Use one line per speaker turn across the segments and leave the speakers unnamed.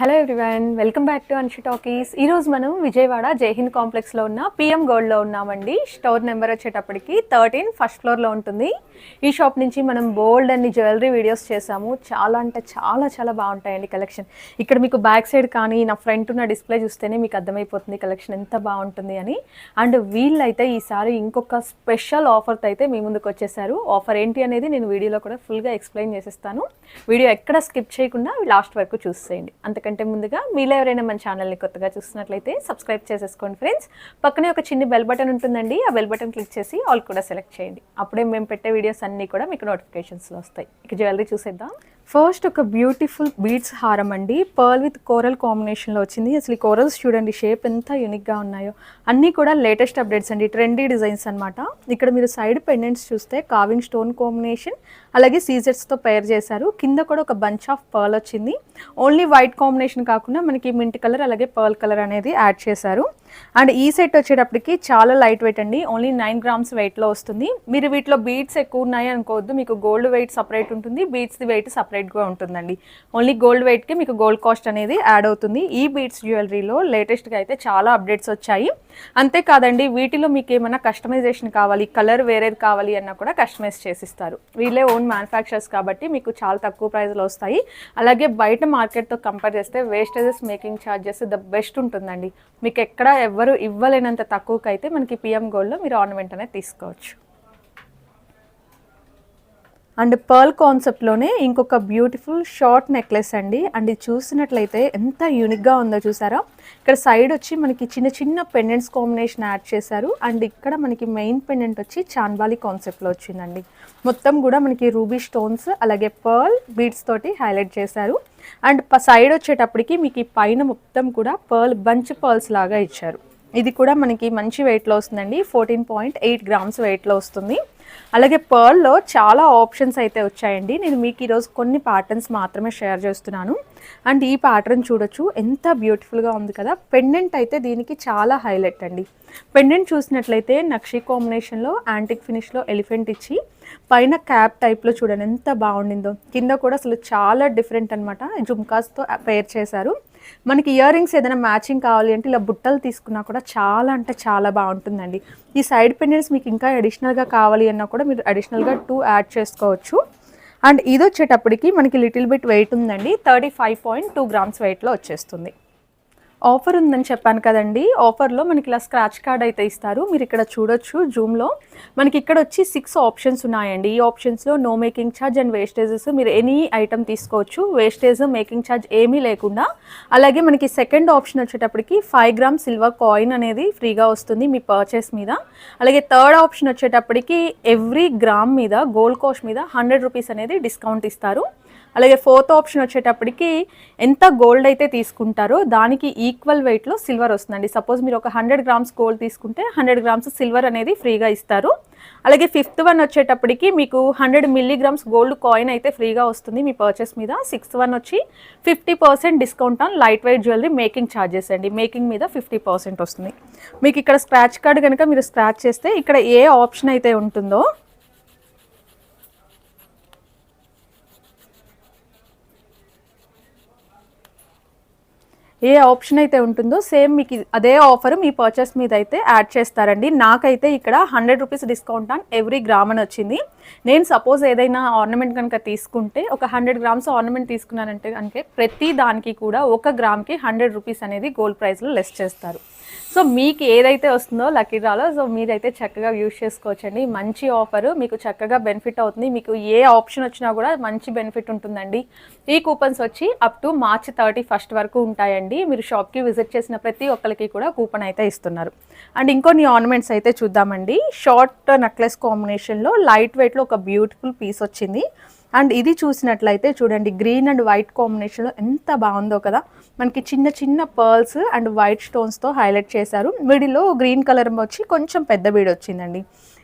Hello everyone welcome back to Anshi talkies ఈరోజు మనం విజయవాడ జైహింద్ కాంప్లెక్స్లో ఉన్న పిఎం గోల్డ్లో ఉన్నామండి. స్టోర్ నెంబర్ వచ్చేటప్పటికి థర్టీన్ ఫస్ట్ ఫ్లోర్లో ఉంటుంది. ఈ షాప్ నుంచి మనం బోల్డ్ అన్ని జ్యువెలరీ వీడియోస్ చేసాము. చాలా అంటే చాలా చాలా బాగుంటాయండి కలెక్షన్ ఇక్కడ మీకు బ్యాక్ సైడ్ కానీ నా ఫ్రంట్ ఉన్న డిస్ప్లే చూస్తేనే మీకు అర్థమైపోతుంది కలెక్షన్ ఎంత బాగుంటుంది అని. అండ్ వీళ్ళైతే ఈసారి ఇంకొక స్పెషల్ ఆఫర్తో అయితే మీ ముందుకు వచ్చేసారు. ఆఫర్ ఏంటి అనేది నేను వీడియోలో కూడా ఫుల్గా ఎక్స్ప్లెయిన్ చేసేస్తాను. వీడియో ఎక్కడ స్కిప్ చేయకుండా లాస్ట్ వరకు చూసేయండి. అంతకంటే ముందుగా మీలో ఎవరైనా మన ఛానల్ని కొత్తగా చూస్తున్నట్లయితే సబ్స్క్రైబ్ చేసేసుకోండి ఫ్రెండ్స్. పక్కనే ఒక చిన్న బెల్ బటన్ ఉంటుందండి. ఆ బెల్ బటన్ క్లిక్ చేసి ఆల్ కూడా సెలెక్ట్ చేయండి. అప్పుడే మేము పెట్టే వీడియోస్ అన్నీ కూడా మీకు నోటిఫికేషన్స్లో వస్తాయి. ఇక జ్యువెలరీ చూసేద్దాం. ఫస్ట్ ఒక బ్యూటిఫుల్ బీడ్స్ హారం అండి. పర్ల్ విత్ కోరల్ కాంబినేషన్లో వచ్చింది. అసలు ఈ కోరల్స్ చూడండి షేప్ ఎంత యూనిక్గా ఉన్నాయో. అన్నీ కూడా లేటెస్ట్ అప్డేట్స్ అండి ట్రెండీ డిజైన్స్ అన్నమాట. ఇక్కడ మీరు సైడ్ పెండెంట్స్ చూస్తే కావింగ్ స్టోన్ కాంబినేషన్ అలాగే సీజర్స్తో పేర్ చేశారు. కింద కూడా ఒక బంచ్ ఆఫ్ పర్ల్ వచ్చింది. ఓన్లీ వైట్ కాంబినేషన్ కాకుండా మనకి మింట్ కలర్ అలాగే పర్ల్ కలర్ అనేది యాడ్ చేశారు. అండ్ ఈ సెట్ వచ్చేటప్పటికి చాలా లైట్ వెయిట్ అండి. ఓన్లీ నైన్ గ్రామ్స్ వెయిట్లో వస్తుంది. మీరు వీటిలో బీడ్స్ ఎక్కువ ఉన్నాయి అనుకోవద్దు. మీకు గోల్డ్ వెయిట్ సపరేట్ ఉంటుంది. బీడ్స్ది వెయిట్ సపరేట్గా ఉంటుందండి. ఓన్లీ గోల్డ్ వెయిట్కి మీకు గోల్డ్ కాస్ట్ అనేది యాడ్ అవుతుంది. ఈ బీడ్స్ జ్యువెలరీలో లేటెస్ట్గా అయితే చాలా అప్డేట్స్ వచ్చాయి. అంతేకాదండి వీటిలో మీకు ఏమైనా కస్టమైజేషన్ కావాలి కలర్ వేరేది కావాలి అన్నా కూడా కస్టమైజ్ చేసిస్తారు. వీళ్ళే ఓన్ మ్యానుఫ్యాక్చర్స్ కాబట్టి మీకు చాలా తక్కువ ప్రైస్లో వస్తాయి. అలాగే బయట మార్కెట్తో కంపేర్ చేస్తే wastages making charges the best ఉంటుందండి. మీకు ఎక్కడ ఎవ్వరు ఇవ్వలేనంత తక్కువకైతే మనకి పిఎం గోల్డ్లో మీరు ఆర్నమెంట్ అనేది తీసుకోవచ్చు. అండ్ పర్ల్ కాన్సెప్ట్లోనే ఇంకొక బ్యూటిఫుల్ షార్ట్ నెక్లెస్ అండి. అండ్ ఇది చూసినట్లయితే ఎంత యూనిక్గా ఉందో చూసారా? ఇక్కడ సైడ్ వచ్చి మనకి చిన్న చిన్న పెండెంట్స్ కాంబినేషన్ యాడ్ చేశారు. అండ్ ఇక్కడ మనకి మెయిన్ పెండెంట్ వచ్చి చాన్బాలి కాన్సెప్ట్లో వచ్చిందండి. మొత్తం కూడా మనకి రూబీ స్టోన్స్ అలాగే పర్ల్ బీడ్స్ తోటి హైలైట్ చేశారు. అండ్ సైడ్ వచ్చేటప్పటికి మీకు ఈ పైన మొత్తం కూడా పర్ల్ బంచ్ పర్ల్స్ లాగా ఇచ్చారు. ఇది కూడా మనకి మంచి వెయిట్లో వస్తుందండి. ఫోర్టీన్ పాయింట్ ఎయిట్ గ్రామ్స్ వెయిట్లో వస్తుంది. అలాగే పర్ల్లో చాలా ఆప్షన్స్ అయితే వచ్చాయండి. నేను మీకు ఈరోజు కొన్ని ప్యాటర్న్స్ మాత్రమే షేర్ చేస్తున్నాను. అండ్ ఈ ప్యాటర్న్ చూడొచ్చు. ఎంత బ్యూటిఫుల్గా ఉంది కదా. పెండెంట్ అయితే దీనికి చాలా హైలైట్ అండి. పెండెంట్ చూసినట్లయితే నక్షి కాంబినేషన్లో యాంటిక్ ఫినిష్లో ఎలిఫెంట్ ఇచ్చి పైన క్యాప్ టైప్లో చూడండి ఎంత బాగుండిందో. కింద కూడా అసలు చాలా డిఫరెంట్ అనమాట జుమ్కాస్తో పేర్ చేశారు. మనకి ఇయర్ రింగ్స్ ఏదైనా మ్యాచింగ్ కావాలి అంటే ఇలా బుట్టలు తీసుకున్నా కూడా చాలా అంటే చాలా బాగుంటుందండి. ఈ సైడ్ పెండెంట్స్ మీకు ఇంకా అడిషనల్గా కావాలి అన్నా కూడా మీరు అడిషనల్గా టూ యాడ్ చేసుకోవచ్చు. అండ్ ఇది వచ్చేటప్పటికి మనకి లిటిల్ బిట్ వెయిట్ ఉందండి. Thirty five point two grams వెయిట్లో వచ్చేస్తుంది. ఆఫర్ ఉందని చెప్పాను కదండి. ఆఫర్లో మనకి ఇలా స్క్రాచ్ కార్డ్ అయితే ఇస్తారు. మీరు ఇక్కడ చూడొచ్చు జూమ్లో. మనకి ఇక్కడ వచ్చి సిక్స్ ఆప్షన్స్ ఉన్నాయండి. ఈ ఆప్షన్స్లో no making charge and wastages. మీరు ఎనీ ఐటమ్ తీసుకోవచ్చు. వేస్టేజ్ మేకింగ్ ఛార్జ్ ఏమీ లేకుండా. అలాగే మనకి సెకండ్ ఆప్షన్ వచ్చేటప్పటికి ఫైవ్ గ్రామ్ సిల్వర్ కాయిన్ అనేది ఫ్రీగా వస్తుంది మీ పర్చేస్ మీద. అలాగే థర్డ్ ఆప్షన్ వచ్చేటప్పటికి ఎవ్రీ గ్రామ్ మీద గోల్డ్ కోస్ట్ మీద హండ్రెడ్ రూపీస్ అనేది డిస్కౌంట్ ఇస్తారు. అలాగే ఫోర్త్ ఆప్షన్ వచ్చేటప్పటికి ఎంత గోల్డ్ అయితే తీసుకుంటారో దానికి ఈక్వల్ వెయిట్లో సిల్వర్ వస్తుందండి. సపోజ్ మీరు ఒక హండ్రెడ్ గ్రామ్స్ గోల్డ్ తీసుకుంటే హండ్రెడ్ గ్రామ్స్ సిల్వర్ అనేది ఫ్రీగా ఇస్తారు. అలాగే ఫిఫ్త్ వన్ వచ్చేటప్పటికి మీకు హండ్రెడ్ మిల్లీగ్రామ్స్ గోల్డ్ కాయిన్ అయితే ఫ్రీగా వస్తుంది మీ పర్చేస్ మీద. సిక్స్త్ వన్ వచ్చి fifty percent discount on light weight jewellery making charges అండి. మేకింగ్ మీద ఫిఫ్టీ పర్సెంట్ వస్తుంది. మీకు ఇక్కడ స్క్రాచ్ కార్డ్ కనుక మీరు స్క్రాచ్ చేస్తే ఇక్కడ ఏ ఆప్షన్ అయితే ఉంటుందో ఏ ఆప్షన్ అయితే ఉంటుందో సేమ్ మీకు అదే ఆఫర్ మీ పర్చేస్ మీద అయితే యాడ్ చేస్తారండి. నాకైతే ఇక్కడ hundred rupees discount on every gram అని వచ్చింది. నేను సపోజ్ ఏదైనా ఆర్నమెంట్ కనుక తీసుకుంటే ఒక హండ్రెడ్ గ్రామ్స్ ఆర్నమెంట్ తీసుకున్నానంటే అంటే ప్రతి దానికి కూడా ఒక గ్రామ్కి హండ్రెడ్ రూపీస్ అనేది గోల్డ్ ప్రైస్లో లెస్ చేస్తారు. సో మీకు ఏదైతే వస్తుందో లక్కీ డ్రాలో సో మీరైతే చక్కగా యూజ్ చేసుకోవచ్చండి. మంచి ఆఫర్ మీకు చక్కగా బెనిఫిట్ అవుతుంది. మీకు ఏ ఆప్షన్ వచ్చినా కూడా మంచి బెనిఫిట్ ఉంటుందండి. ఈ కూపన్స్ వచ్చి up to March thirty first వరకు ఉంటాయండి. మీరు షాప్కి విజిట్ చేసిన ప్రతి ఒక్కరికి కూడా కూపన్ అయితే ఇస్తున్నారు. అండ్ ఇంకొన్ని ఆర్నమెంట్స్ అయితే చూద్దామండి. షార్ట్ నెక్లెస్ కాంబినేషన్లో లైట్ వెయిట్లో ఒక బ్యూటిఫుల్ పీస్ వచ్చింది. అండ్ ఇది చూసినట్లయితే చూడండి గ్రీన్ అండ్ వైట్ కాంబినేషన్లో ఎంత బాగుందో కదా. మనకి చిన్న చిన్న పర్ల్స్ అండ్ వైట్ స్టోన్స్తో హైలైట్ చేశారు. మిడిల్లో గ్రీన్ కలర్ వచ్చి కొంచెం పెద్ద బీడ్ వచ్చిందండి.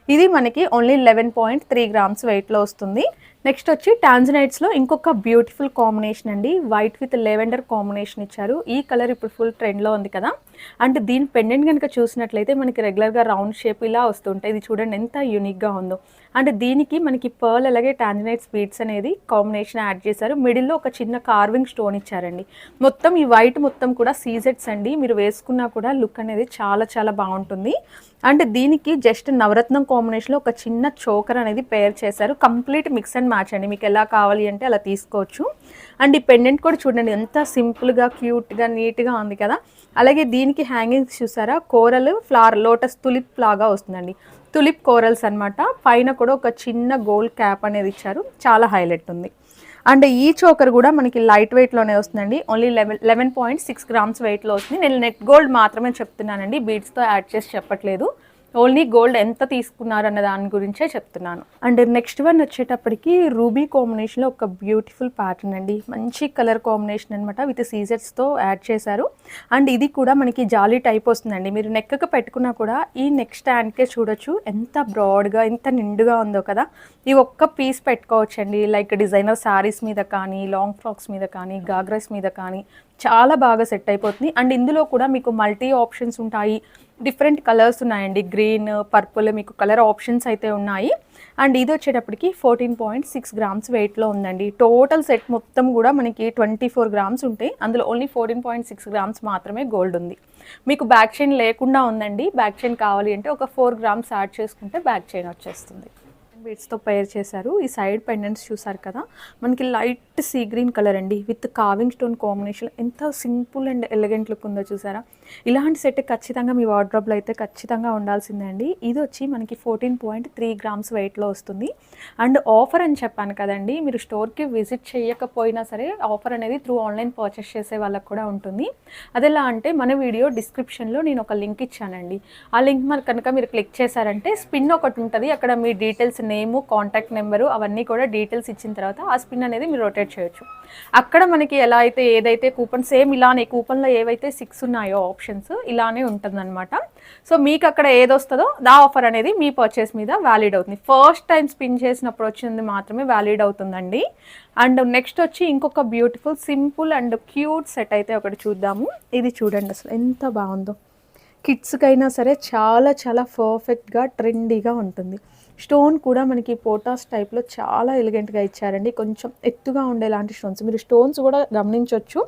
ఇది మనకి only eleven point three grams వెయిట్లో వస్తుంది. నెక్స్ట్ వచ్చి టాన్జనైట్స్లో ఇంకొక బ్యూటిఫుల్ కాంబినేషన్ అండి. వైట్ విత్ లెవెండర్ కాంబినేషన్ ఇచ్చారు. ఈ కలర్ ఇప్పుడు ఫుల్ ట్రెండ్లో ఉంది కదా. అండ్ దీని పెండెంట్ కనుక చూసినట్లయితే మనకి రెగ్యులర్గా రౌండ్ షేప్ ఇలా వస్తుంటాయి. ఇది చూడండి ఎంత యూనిక్గా ఉందో. అండ్ దీనికి మనకి పర్ల్ అలాగే టాంజనైట్ స్వీట్స్ అనేది కాంబినేషన్ యాడ్ చేశారు. మిడిల్లో ఒక చిన్న కార్వింగ్ స్టోన్ ఇచ్చారండి. మొత్తం ఈ వైట్ మొత్తం కూడా సీజెట్స్ అండి. మీరు వేసుకున్నా కూడా లుక్ అనేది చాలా చాలా బాగుంటుంది. అండ్ దీనికి జస్ట్ నవరత్నం కాంబినేషన్లో ఒక చిన్న చోకర్ అనేది పేర్ చేశారు. కంప్లీట్ మిక్స్ అండ్ మార్చండి. మీకు ఎలా కావాలి అంటే అలా తీసుకోవచ్చు. అండ్ ఈ పెండెంట్ కూడా చూడండి ఎంత సింపుల్గా క్యూట్గా నీట్గా ఉంది కదా. అలాగే దీనికి హ్యాంగింగ్స్ చూసారా? కోరలు ఫ్లవర్ లోటస్ తులిప్ లాగా వస్తుందండి. తులిప్ కోరల్స్ అన్నమాట. పైన కూడా ఒక చిన్న గోల్డ్ క్యాప్ అనేది ఇచ్చారు. చాలా హైలైట్ ఉంది. అండ్ ఈ చోకర్ కూడా మనకి లైట్ వెయిట్లోనే వస్తుందండి. Only eleven eleven point six grams వెయిట్లో వస్తుంది. నేను నెట్ గోల్డ్ మాత్రమే చెప్తున్నానండి. బీడ్స్తో యాడ్ చేసి చెప్పట్లేదు. ఓన్లీ గోల్డ్ ఎంత తీసుకున్నారు అన్న దాని గురించే చెప్తున్నాను. అండ్ నెక్స్ట్ వన్ వచ్చేటప్పటికి రూబీ కాంబినేషన్లో ఒక బ్యూటిఫుల్ ప్యాటర్న్ అండి. మంచి కలర్ కాంబినేషన్ అనమాట విత్ సీజర్స్తో యాడ్ చేశారు. అండ్ ఇది కూడా మనకి జాలీ టైప్ వస్తుందండి. మీరు నెక్కకు పెట్టుకున్నా కూడా ఈ నెక్ స్టాండ్కే చూడొచ్చు. ఎంత బ్రాడ్గా ఎంత నిండుగా ఉందో కదా. ఈ ఒక్క పీస్ పెట్టుకోవచ్చండి. లైక్ డిజైనర్ శారీస్ మీద కానీ లాంగ్ ఫ్రాక్స్ మీద కానీ గాగ్రస్ మీద కానీ చాలా బాగా సెట్ అయిపోతుంది. అండ్ ఇందులో కూడా మీకు మల్టీ ఆప్షన్స్ ఉంటాయి. డిఫరెంట్ కలర్స్ ఉన్నాయండి. గ్రీన్ పర్పుల్ మీకు కలర్ ఆప్షన్స్ అయితే ఉన్నాయి. అండ్ ఇది వచ్చేటప్పటికి ఫోర్టీన్ పాయింట్ సిక్స్ గ్రామ్స్ వెయిట్లో ఉందండి. టోటల్ సెట్ మొత్తం కూడా మనకి ట్వంటీ ఫోర్ గ్రామ్స్ ఉంటాయి. అందులో only fourteen point six grams మాత్రమే గోల్డ్ ఉంది. మీకు బ్యాక్ చైన్ లేకుండా ఉందండి. బ్యాక్ చైన్ కావాలి అంటే ఒక ఫోర్ గ్రామ్స్ యాడ్ చేసుకుంటే బ్యాక్ చైన్ వచ్చేస్తుంది. బీడ్స్తో పేర్ చేశారు. ఈ సైడ్ పెండెంట్స్ చూసారు కదా? మనకి లైట్ సీ గ్రీన్ కలర్ అండి. విత్ కావింగ్ స్టోన్ కాంబినేషన్ ఎంత సింపుల్ అండ్ ఎలిగెంట్ లుక్ ఉందో చూసారా? ఇలాంటి సెట్ ఖచ్చితంగా మీ వార్డ్రోబ్లో అయితే ఖచ్చితంగా ఉండాల్సిందే అండి. ఇది వచ్చి మనకి ఫోర్టీన్ పాయింట్ త్రీ గ్రామ్స్ వెయిట్లో వస్తుంది. అండ్ ఆఫర్ అని చెప్పాను కదండి. మీరు స్టోర్కి విజిట్ చేయకపోయినా సరే ఆఫర్ అనేది త్రూ ఆన్లైన్ పర్చేస్ చేసే వాళ్ళకి కూడా ఉంటుంది. అదెలా అంటే మన వీడియో డిస్క్రిప్షన్లో నేను ఒక లింక్ ఇచ్చానండి. ఆ లింక్ మరి కనుక మీరు క్లిక్ చేశారంటే స్పిన్ ఒకటి ఉంటుంది. అక్కడ మీ డీటెయిల్స్ నేము కాంటాక్ట్ నెంబరు అవన్నీ కూడా డీటెయిల్స్ ఇచ్చిన తర్వాత ఆ స్పిన్ అనేది మీరు రొటేట్ చేయొచ్చు. అక్కడ మనకి ఎలా అయితే ఏదైతే కూపన్ సేమ్ ఇలానే కూపన్లో ఏవైతే సిక్స్ ఉన్నాయో ఆప్షన్స్ ఇలానే ఉంటుందన్నమాట. సో మీకు అక్కడ ఏదొస్తుందో దా ఆఫర్ అనేది మీ పర్చేస్ మీద వ్యాలిడ్ అవుతుంది. ఫస్ట్ టైం స్పిన్ చేసినప్పుడు వచ్చింది మాత్రమే వ్యాలిడ్ అవుతుందండి. అండ్ నెక్స్ట్ వచ్చి ఇంకొక beautiful simple and cute set అయితే ఒకటి చూద్దాము. ఇది చూడండి అసలు ఎంత బాగుందో. కిడ్స్కైనా సరే చాలా చాలా పర్ఫెక్ట్గా ట్రెండీగా ఉంటుంది. స్టోన్ కూడా మనకి పోటాస్ టైప్లో చాలా ఎలిగెంట్గా ఇచ్చారండి. కొంచెం ఎత్తుగా ఉండేలాంటి స్టోన్స్ మీరు స్టోన్స్ కూడా గమనించవచ్చు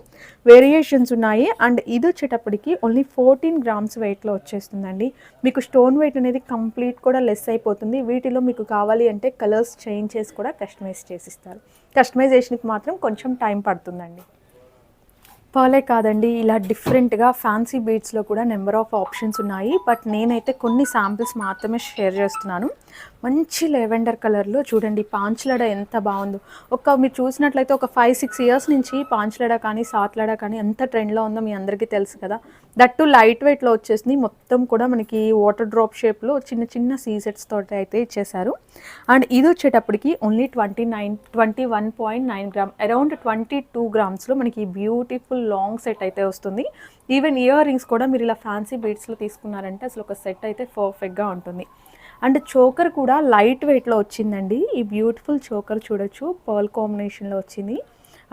వేరియేషన్స్ ఉన్నాయి. అండ్ ఇది వచ్చేటప్పటికి ఓన్లీ ఫోర్టీన్ గ్రామ్స్ వెయిట్లో వచ్చేస్తుందండి. మీకు స్టోన్ వెయిట్ అనేది కంప్లీట్ కూడా లెస్ అయిపోతుంది. వీటిలో మీకు కావాలి అంటే కలర్స్ చేంజ్ చేసి కూడా కస్టమైజ్ చేసిస్తారు. కస్టమైజేషన్కి మాత్రం కొంచెం టైం పడుతుందండి. పర్లే కాదండి. ఇలా డిఫరెంట్గా ఫ్యాన్సీ బీడ్స్లో కూడా నెంబర్ ఆఫ్ ఆప్షన్స్ ఉన్నాయి. బట్ నేనైతే కొన్ని శాంపిల్స్ మాత్రమే షేర్ చేస్తున్నాను. మంచి లెవెండర్ కలర్లో చూడండి పాంచ్లడ ఎంత బాగుందో. ఒక మీరు చూసినట్లయితే ఒక ఫైవ్ సిక్స్ ఇయర్స్ నుంచి పాంచ్లడ కానీ సాత్లడ కానీ ఎంత ట్రెండ్లో ఉందో మీ అందరికీ తెలుసు కదా. దట్టు లైట్ వెయిట్లో వచ్చేసింది. మొత్తం కూడా మనకి వాటర్ డ్రాప్ షేప్లో చిన్న చిన్న సీసెట్స్ తోటి అయితే ఇచ్చేసారు అండ్ ఇది వచ్చేటప్పటికి only twenty nine twenty one point nine gram around twenty two గ్రామ్స్లో మనకి బ్యూటిఫుల్ లాంగ్ సెట్ అయితే వస్తుంది. ఈవెన్ ఇయర్ రింగ్స్ కూడా మీరు ఇలా ఫ్యాన్సీ బీడ్స్లో తీసుకున్నారంటే అసలు ఒక సెట్ అయితే పర్ఫెక్ట్గా ఉంటుంది. అండ్ చోకర్ కూడా లైట్ వెయిట్లో వచ్చిందండి. ఈ బ్యూటిఫుల్ చోకర్ చూడొచ్చు. పర్ల్ కాంబినేషన్లో వచ్చింది.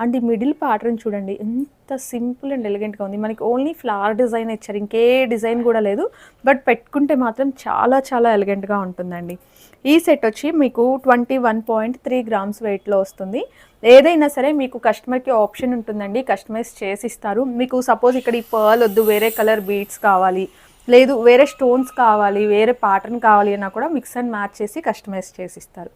అండ్ ఈ మిడిల్ ప్యాటర్న్ చూడండి. ఎంత సింపుల్ అండ్ ఎలిగెంట్గా ఉంది. మనకి ఓన్లీ ఫ్లవర్ డిజైన్ ఇచ్చారు. ఇంకే డిజైన్ కూడా లేదు. బట్ పెట్టుకుంటే మాత్రం చాలా చాలా ఎలిగెంట్గా ఉంటుందండి. ఈ సెట్ వచ్చి మీకు twenty one point three grams వెయిట్లో వస్తుంది. ఏదైనా సరే మీకు కస్టమర్కి ఆప్షన్ ఉంటుందండి. కస్టమైజ్ చేసి ఇస్తారు. మీకు సపోజ్ ఇక్కడ ఈ పర్ల్ వద్దు. వేరే కలర్ బీట్స్ కావాలి. లేదు వేరే స్టోన్స్ కావాలి వేరే ప్యాటర్న్ కావాలి అన్నా కూడా మిక్స్ అండ్ మ్యాచ్ చేసి కస్టమైజ్ చేసి ఇస్తారు.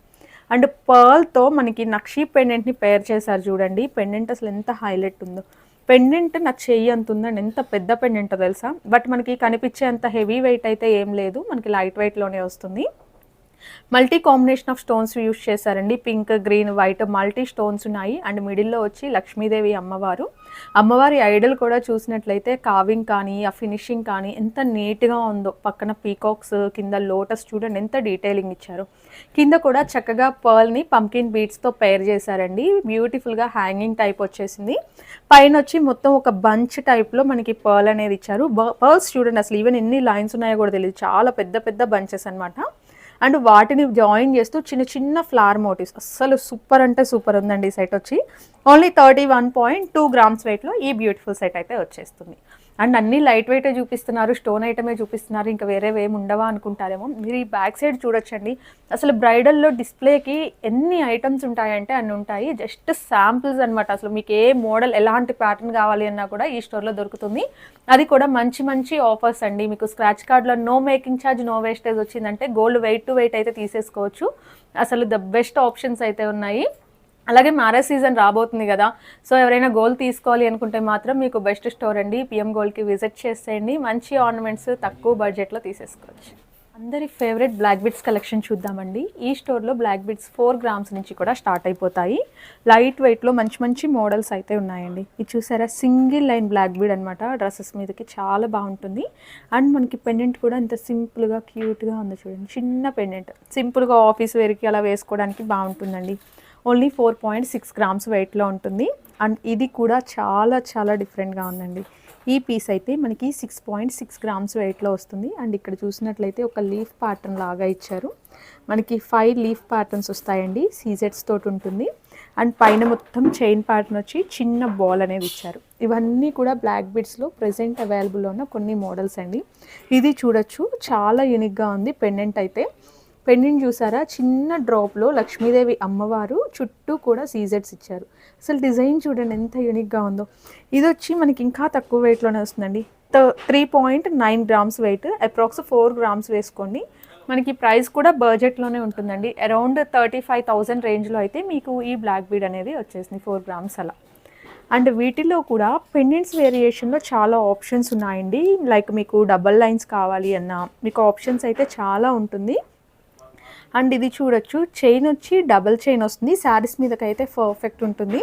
అండ్ పర్ల్తో మనకి నక్షీ పెండెంట్ని పేర్ చేశారు చూడండి. పెండెంట్ అసలు ఎంత హైలైట్ ఉందో. పెండెంట్ నా చెయ్యి అంత ఉందండి. ఎంత పెద్ద పెండెంటో తెలుసా? బట్ మనకి కనిపించే అంత హెవీ వెయిట్ అయితే ఏం లేదు. మనకి లైట్ వెయిట్లోనే వస్తుంది. Multi combination of stones use చేశారండి. Pink green white multi stones ఉన్నాయి. అండ్ మిడిల్లో వచ్చి లక్ష్మీదేవి అమ్మవారు. అమ్మవారి ఐడల్ కూడా చూసినట్లయితే కావింగ్ కానీ ఆ ఫినిషింగ్ కానీ ఎంత నీట్గా ఉందో. పక్కన పీకాక్స్ కింద లోటస్ చూడండి ఎంత డీటెయిలింగ్ ఇచ్చారు. కింద కూడా చక్కగా పర్ల్ని పంకిన్ బీట్స్తో పేర్ చేశారండి. బ్యూటిఫుల్గా హ్యాంగింగ్ టైప్ వచ్చేసింది. పైన వచ్చి మొత్తం ఒక బంచ్ టైప్లో మనకి పర్ల్ అనేది ఇచ్చారు. పర్ల్స్ చూడండి అసలు ఈవెన్ ఎన్ని లైన్స్ ఉన్నాయో కూడా తెలియదు చాలా పెద్ద పెద్ద బంచెస్ అనమాట అండ్ వాటిని జాయిన్ చేస్తూ చిన్న చిన్న ఫ్లవర్ మోటివ్స్. అస్సలు సూపర్ అంటే సూపర్ ఉందండి ఈ సెట్ వచ్చి. Only thirty one point two grams వెయిట్లో ఈ బ్యూటిఫుల్ సెట్ అయితే వచ్చేస్తుంది. అండ్ అన్ని లైట్ వెయిటే చూపిస్తున్నారు స్టోన్ ఐటమే చూపిస్తున్నారు ఇంకా వేరే ఏమి ఉండవా అనుకుంటారేమో. మీరు ఈ బ్యాక్ సైడ్ చూడొచ్చండి. అసలు బ్రైడల్లో డిస్ప్లేకి ఎన్ని ఐటమ్స్ ఉంటాయంటే అన్ని ఉంటాయి. జస్ట్ శాంపిల్స్ అనమాట అసలు మీకు ఏ మోడల్ ఎలాంటి ప్యాటర్న్ కావాలి అన్నా కూడా ఈ స్టోర్లో దొరుకుతుంది. అది కూడా మంచి మంచి ఆఫర్స్ అండి. మీకు స్క్రాచ్ కార్డ్లో no making charge no wastage వచ్చిందంటే గోల్డ్ వెయిట్ టు వెయిట్ అయితే తీసేసుకోవచ్చు. అసలు ద బెస్ట్ ఆప్షన్స్ అయితే ఉన్నాయి. అలాగే మ్యారేజ్ సీజన్ రాబోతుంది కదా. సో ఎవరైనా గోల్డ్ తీసుకోవాలి అనుకుంటే మాత్రం మీకు బెస్ట్ స్టోర్ అండి. పిఎం గోల్డ్కి విజిట్ చేసేయండి. మంచి ఆర్నమెంట్స్ తక్కువ బడ్జెట్లో తీసేసుకోవచ్చు. అందరి ఫేవరెట్ బ్లాక్ బిట్స్ కలెక్షన్ చూద్దామండి. ఈ స్టోర్లో బ్లాక్ బిట్స్ ఫోర్ గ్రామ్స్ నుంచి కూడా స్టార్ట్ అయిపోతాయి. లైట్ వెయిట్లో మంచి మంచి మోడల్స్ అయితే ఉన్నాయండి. ఇది చూసారా? సింగిల్ లైన్ బ్లాక్ బీడ్ అనమాట డ్రెస్సెస్ మీదకి చాలా బాగుంటుంది. అండ్ మనకి పెండెంట్ కూడా ఇంత సింపుల్గా క్యూట్గా ఉంది చూడండి. చిన్న పెండెంట్. సింపుల్గా ఆఫీస్ వేర్కి అలా వేసుకోవడానికి బాగుంటుందండి. Only four point six grams వెయిట్లో ఉంటుంది. అండ్ ఇది కూడా చాలా చాలా డిఫరెంట్గా ఉందండి. ఈ పీస్ అయితే మనకి సిక్స్ పాయింట్ సిక్స్ గ్రామ్స్ వెయిట్లో వస్తుంది. అండ్ ఇక్కడ చూసినట్లయితే ఒక లీఫ్ ప్యాటర్న్ లాగా ఇచ్చారు. మనకి ఫైవ్ లీఫ్ ప్యాటర్న్స్ వస్తాయండి. సీజెట్స్ తోటి ఉంటుంది. అండ్ పైన మొత్తం చైన్ ప్యాటర్న్ వచ్చి చిన్న బాల్ అనేది ఇచ్చారు. ఇవన్నీ కూడా బ్లాక్ బిడ్స్లో ప్రజెంట్ అవైలబుల్ ఉన్న కొన్ని మోడల్స్ అండి. ఇది చూడొచ్చు. చాలా యూనిక్గా ఉంది. పెండెంట్ అయితే. పెండెంట్ చూసారా? చిన్న డ్రాప్లో లక్ష్మీదేవి అమ్మవారు చుట్టూ కూడా సీజెట్స్ ఇచ్చారు. అసలు డిజైన్ చూడండి ఎంత యూనిక్గా ఉందో. ఇది వచ్చి మనకి ఇంకా తక్కువ వెయిట్లోనే వస్తుందండి. Three point nine grams weight approx four grams వేసుకోండి. మనకి ప్రైస్ కూడా బడ్జెట్లోనే ఉంటుందండి. అరౌండ్ థర్టీ ఫైవ్ థౌజండ్ రేంజ్లో అయితే మీకు ఈ బ్లాక్ బీడ్ అనేది వచ్చేసింది ఫోర్ గ్రామ్స్ అలా. అండ్ వీటిలో కూడా పెండెంట్స్ వేరియేషన్లో చాలా ఆప్షన్స్ ఉన్నాయండి. లైక్ మీకు డబల్ లైన్స్ కావాలి అన్న మీకు ఆప్షన్స్ అయితే చాలా ఉంటుంది. అండ్ ఇది చూడొచ్చు చైన్ వచ్చి డబల్ చైన్ వస్తుంది. శారీస్ మీదకైతే పర్ఫెక్ట్ ఉంటుంది.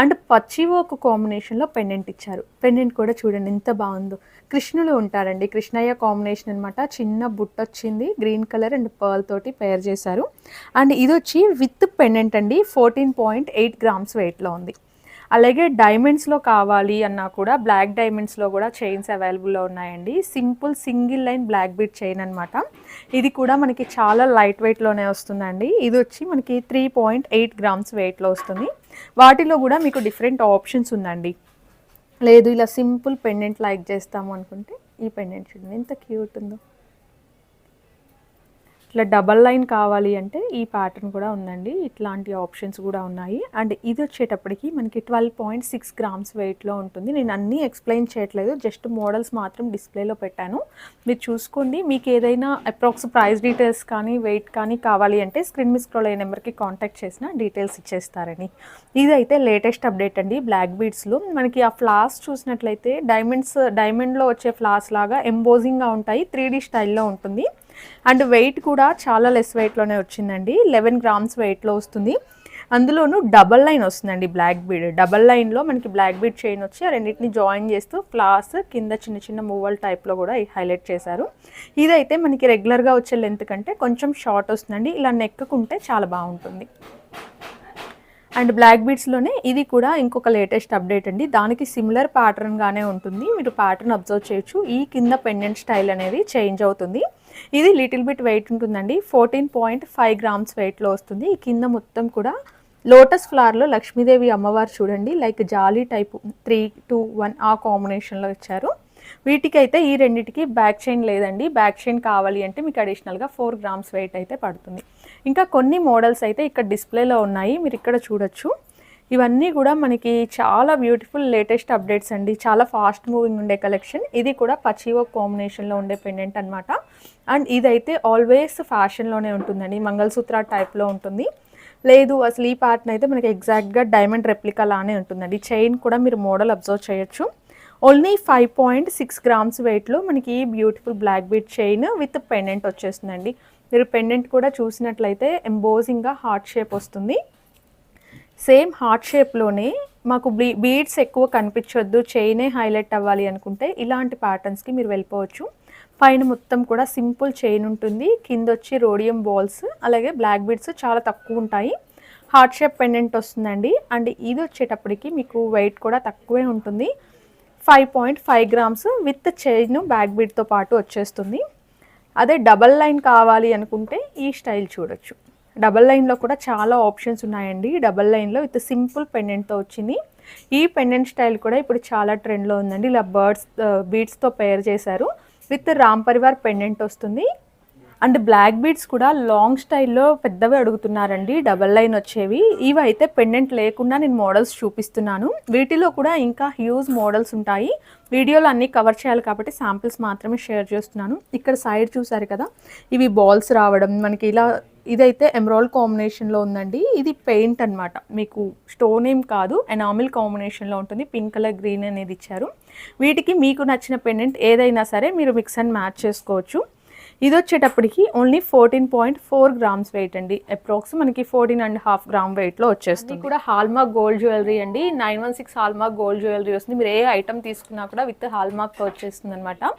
అండ్ పచ్చి ఒక కాంబినేషన్లో పెండెంట్ ఇచ్చారు. పెండెంట్ కూడా చూడండి ఎంత బాగుందో. కృష్ణులు ఉంటారండి కృష్ణయ్య కాంబినేషన్ అనమాట చిన్న బుట్ట వచ్చింది గ్రీన్ కలర్ అండ్ పర్ల్ తోటి పేర్ చేశారు. అండ్ ఇది వచ్చి విత్ పెండెంట్ అండి ఫోర్టీన్ పాయింట్ ఎయిట్ గ్రామ్స్ వెయిట్లో ఉంది. అలాగే డైమండ్స్లో కావాలి అన్నా కూడా బ్లాక్ డైమండ్స్లో కూడా చైన్స్ అవైలబుల్లో ఉన్నాయండి. Simple single line black bead chain అనమాట ఇది కూడా మనకి చాలా లైట్ వెయిట్లోనే వస్తుందండి. ఇది వచ్చి మనకి త్రీ పాయింట్ ఎయిట్ గ్రామ్స్ వెయిట్లో వస్తుంది. వాటిలో కూడా మీకు డిఫరెంట్ ఆప్షన్స్ ఉందండి. లేదు ఇలా సింపుల్ పెండెంట్ లైక్ చేస్తాము అనుకుంటే ఈ పెండెంట్ చూడండి ఎంత క్యూట్ ఉందో. ఇట్లా డబల్ లైన్ కావాలి అంటే ఈ ప్యాటర్న్ కూడా ఉందండి. ఇట్లాంటి ఆప్షన్స్ కూడా ఉన్నాయి. అండ్ ఇది వచ్చేటప్పటికి మనకి ట్వెల్వ్ పాయింట్ సిక్స్ గ్రామ్స్ వెయిట్లో ఉంటుంది. నేను అన్నీ ఎక్స్ప్లెయిన్ చేయట్లేదు. జస్ట్ మోడల్స్ మాత్రం డిస్ప్లేలో పెట్టాను. మీరు చూసుకోండి. మీకు ఏదైనా అప్రాక్స్ ప్రైస్ డీటెయిల్స్ కానీ వెయిట్ కానీ కావాలి అంటే స్క్రీన్ మిస్ స్క్రోల్ అయ్యే నెంబర్కి కాంటాక్ట్ చేసిన డీటెయిల్స్ ఇచ్చేస్తారని. ఇదైతే లేటెస్ట్ అప్డేట్ అండి. బ్లాక్ బీడ్స్లో మనకి ఆ ఫ్లాస్ చూసినట్లయితే డైమండ్స్ డైమండ్లో వచ్చే ఫ్లాస్ లాగా ఎంబోజింగ్గా ఉంటాయి. త్రీ స్టైల్లో ఉంటుంది. అండ్ వెయిట్ కూడా చాలా లెస్ వెయిట్లోనే వచ్చిందండి. లెవెన్ గ్రామ్స్ వెయిట్లో వస్తుంది. అందులోనూ డబల్ లైన్ వస్తుందండి బ్లాక్ బీడ్. డబల్ లైన్లో మనకి బ్లాక్ బీడ్ చైన్ వచ్చి రెండింటిని జాయిన్ చేస్తూ ఫ్లాస్ కింద చిన్న చిన్న మూవల్ టైప్లో కూడా హైలైట్ చేశారు. ఇదైతే మనకి రెగ్యులర్గా వచ్చే లెంత్ కంటే కొంచెం షార్ట్ వస్తుందండి. ఇలా నెక్కుకుంటే చాలా బాగుంటుంది. అండ్ బ్లాక్ బీడ్స్లోనే ఇది కూడా ఇంకొక లేటెస్ట్ అప్డేట్ అండి. దానికి సిమిలర్ ప్యాటర్న్గానే ఉంటుంది. మీరు ప్యాటర్న్ అబ్జర్వ్ చేయొచ్చు. ఈ కింద పెండెంట్ స్టైల్ అనేది చేంజ్ అవుతుంది. ఇది లిటిల్ బిట్ వెయిట్ ఉంటుందండి. ఫోర్టీన్ పాయింట్ ఫైవ్ గ్రామ్స్ వెయిట్లో వస్తుంది. ఈ కింద మొత్తం కూడా లోటస్ ఫ్లవర్లో లక్ష్మీదేవి అమ్మవారు చూడండి. Like jaali type three two one ఆ కాంబినేషన్లో ఇచ్చారు. వీటికైతే ఈ రెండింటికి బ్యాక్ చైన్ లేదండి. బ్యాక్ చైన్ కావాలి అంటే మీకు అడిషనల్గా ఫోర్ గ్రామ్స్ వెయిట్ అయితే పడుతుంది. ఇంకా కొన్ని మోడల్స్ అయితే ఇక్కడ డిస్ప్లేలో ఉన్నాయి మీరు ఇక్కడ చూడొచ్చు. ఇవన్నీ కూడా మనకి చాలా బ్యూటిఫుల్ లేటెస్ట్ అప్డేట్స్ అండి. చాలా ఫాస్ట్ మూవింగ్ ఉండే కలెక్షన్. ఇది కూడా పచ్చివో కాంబినేషన్లో ఉండే పెండెంట్ అనమాట అండ్ ఇదైతే ఆల్వేస్ ఫ్యాషన్లోనే ఉంటుందండి. మంగళసూత్ర టైప్లో ఉంటుంది. లేదు అసలు ఈ ప్యాటర్న్ అయితే మనకి ఎగ్జాక్ట్గా డైమండ్ రెప్లికా లానే ఉంటుందండి. చైన్ కూడా మీరు మోడల్ అబ్జర్వ్ చేయొచ్చు. Only five point six grams వెయిట్లో మనకి beautiful black bead chain with pendant వచ్చేస్తుందండి. మీరు పెండెంట్ కూడా చూసినట్లయితే ఎంబోజింగ్గా హార్ట్ షేప్ వస్తుంది. సేమ్ హార్ట్ షేప్లోనే మాకు బీ బీడ్స్ ఎక్కువ కనిపించొద్దు చైనే హైలైట్ అవ్వాలి అనుకుంటే ఇలాంటి ప్యాటర్న్స్కి మీరు వెళ్ళిపోవచ్చు. పైన మొత్తం కూడా సింపుల్ చైన్ ఉంటుంది. కింద వచ్చి రోడియం బాల్స్ అలాగే బ్లాక్ బీడ్స్ చాలా తక్కువ ఉంటాయి. హార్ట్ షేప్ పెండెంట్ వస్తుందండి. అండ్ ఇది వచ్చేటప్పటికి మీకు వెయిట్ కూడా తక్కువే ఉంటుంది. Five point five grams with chain back బీడ్తో పాటు వచ్చేస్తుంది. అదే డబల్ లైన్ కావాలి అనుకుంటే ఈ స్టైల్ చూడొచ్చు. డబల్ లైన్లో కూడా చాలా ఆప్షన్స్ ఉన్నాయండి. డబల్ లైన్లో విత్ సింపుల్ పెండెంట్తో వచ్చింది. ఈ పెండెంట్ స్టైల్ కూడా ఇప్పుడు చాలా ట్రెండ్లో ఉందండి. ఇలా బర్డ్స్ బీడ్స్తో పేర్ చేశారు. విత్ రామ్ పరివార్ పెండెంట్ వస్తుంది. అండ్ బ్లాక్ బీడ్స్ కూడా లాంగ్ స్టైల్లో పెద్దవి అడుగుతున్నారండి డబల్ లైన్ వచ్చేవి. ఇవి అయితే పెండెంట్ లేకుండా నేను మోడల్స్ చూపిస్తున్నాను. వీటిలో కూడా ఇంకా హ్యూజ్ మోడల్స్ ఉంటాయి. వీడియోలు అన్నీ కవర్ చేయాలి కాబట్టి శాంపిల్స్ మాత్రమే షేర్ చేస్తున్నాను. ఇక్కడ సైడ్ చూసారు కదా ఇవి బాల్స్ రావడం మనకి ఇలా ఇదైతే ఎమరాల్ కాంబినేషన్లో ఉందండి. ఇది పెయింట్ అన్నమాట. మీకు స్టోన్ ఏం కాదు ఎనామిల్ కాంబినేషన్లో ఉంటుంది. పింక్ కలర్ గ్రీన్ అనేది ఇచ్చారు. వీటికి మీకు నచ్చిన పెండెంట్ ఏదైనా సరే మీరు మిక్స్ అండ్ మ్యాచ్ చేసుకోవచ్చు. ఇది వచ్చేటప్పటికి only fourteen point four grams weight అండి. అప్రాక్స్ మనకి ఫోర్టీన్ అండ్ హాఫ్ గ్రామ్ వెయిట్లో వచ్చేస్తుంది. ఇది కూడా హాల్మార్క్ గోల్డ్ జ్యువెలరీ అండి. Nine one six hallmark gold jewellery వస్తుంది. మీరు ఏ ఐటమ్ తీసుకున్నా కూడా విత్ హాల్మార్క్ వచ్చేస్తుంది అనమాట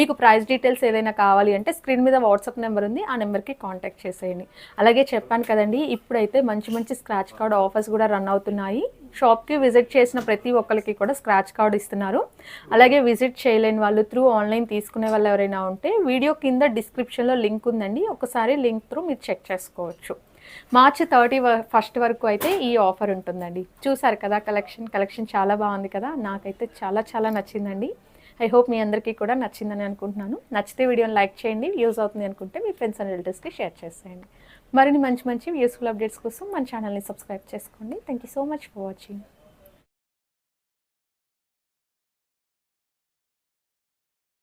మీకు ప్రైస్ డీటెయిల్స్ ఏదైనా కావాలి అంటే స్క్రీన్ మీద వాట్సాప్ నెంబర్ ఉంది. ఆ నెంబర్కి కాంటాక్ట్ చేసేయండి. అలాగే చెప్పాను కదండి ఇప్పుడైతే మంచి మంచి స్క్రాచ్ కార్డ్ ఆఫర్స్ కూడా రన్ అవుతున్నాయి. షాప్కి విజిట్ చేసిన ప్రతి ఒక్కరికి కూడా స్క్రాచ్ కార్డ్ ఇస్తున్నారు. అలాగే విజిట్ చేయలేని వాళ్ళు త్రూ ఆన్లైన్ తీసుకునే వాళ్ళు ఎవరైనా ఉంటే వీడియో కింద డిస్క్రిప్షన్లో లింక్ ఉందండి. ఒకసారి లింక్ త్రూ మీరు చెక్ చేసుకోవచ్చు. మార్చి థర్టీ ఫస్ట్ వరకు అయితే ఈ ఆఫర్ ఉంటుందండి. చూసారు కదా కలెక్షన్ కలెక్షన్ చాలా బాగుంది కదా నాకైతే చాలా చాలా నచ్చిందండి. ఐ హోప్ మీ అందరికీ కూడా నచ్చిందని అనుకుంటున్నాను. నచ్చితే వీడియోని లైక్ చేయండి యూజ్ అవుతుంది అనుకుంటే మీ ఫ్రెండ్స్ అండ్ రిలేటివ్స్కి షేర్ చేసేయండి. మరిన్ని మంచి మంచి యూస్ఫుల్ అప్డేట్స్ కోసం మన ఛానల్ని సబ్స్క్రైబ్ చేసుకోండి. Thank you so much for watching